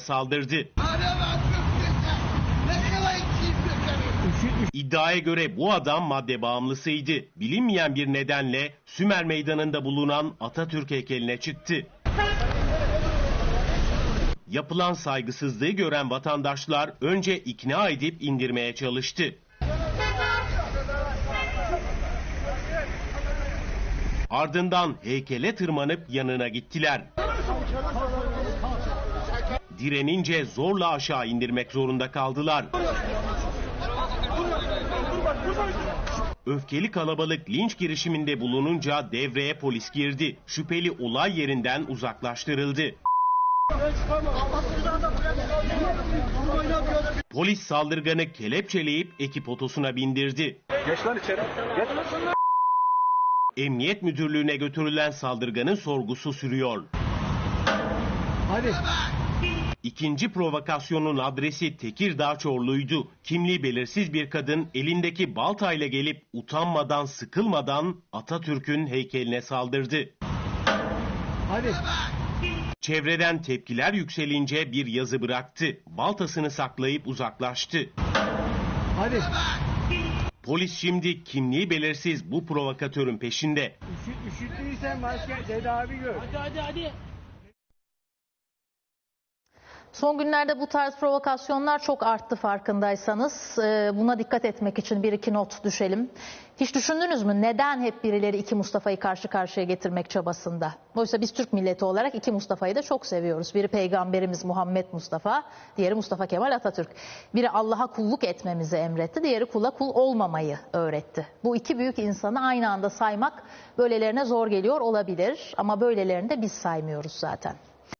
saldırdı. İddiaya göre bu adam madde bağımlısıydı. Bilinmeyen bir nedenle Sümer Meydanı'nda bulunan Atatürk heykeline çıktı. Yapılan saygısızlığı gören vatandaşlar önce ikna edip indirmeye çalıştı. Ardından heykele tırmanıp yanına gittiler. Direnince zorla aşağı indirmek zorunda kaldılar. Öfkeli kalabalık linç girişiminde bulununca devreye polis girdi. Şüpheli olay yerinden uzaklaştırıldı. Polis saldırganı kelepçeleyip ekip otosuna bindirdi. Geç lan içeri. Geç. Emniyet müdürlüğüne götürülen saldırganın sorgusu sürüyor. Hadi. İkinci provokasyonun adresi Tekirdağ Çorlu'ydu. Kimliği belirsiz bir kadın elindeki baltayla gelip utanmadan sıkılmadan Atatürk'ün heykeline saldırdı. Hadi. Çevreden tepkiler yükselince bir yazı bıraktı. Baltasını saklayıp uzaklaştı. Hadi. Polis şimdi kimliği belirsiz bu provokatörün peşinde. Üşü, üşüttüysen maske tedavi gör. Son günlerde bu tarz provokasyonlar çok arttı farkındaysanız. Ee, Buna dikkat etmek için bir iki not düşelim. Hiç düşündünüz mü neden hep birileri iki Mustafa'yı karşı karşıya getirmek çabasında? Oysa biz Türk milleti olarak iki Mustafa'yı da çok seviyoruz. Biri peygamberimiz Muhammed Mustafa, diğeri Mustafa Kemal Atatürk. Biri Allah'a kulluk etmemizi emretti, diğeri kula kul olmamayı öğretti. Bu iki büyük insanı aynı anda saymak böylelerine zor geliyor olabilir ama böylelerini de biz saymıyoruz zaten.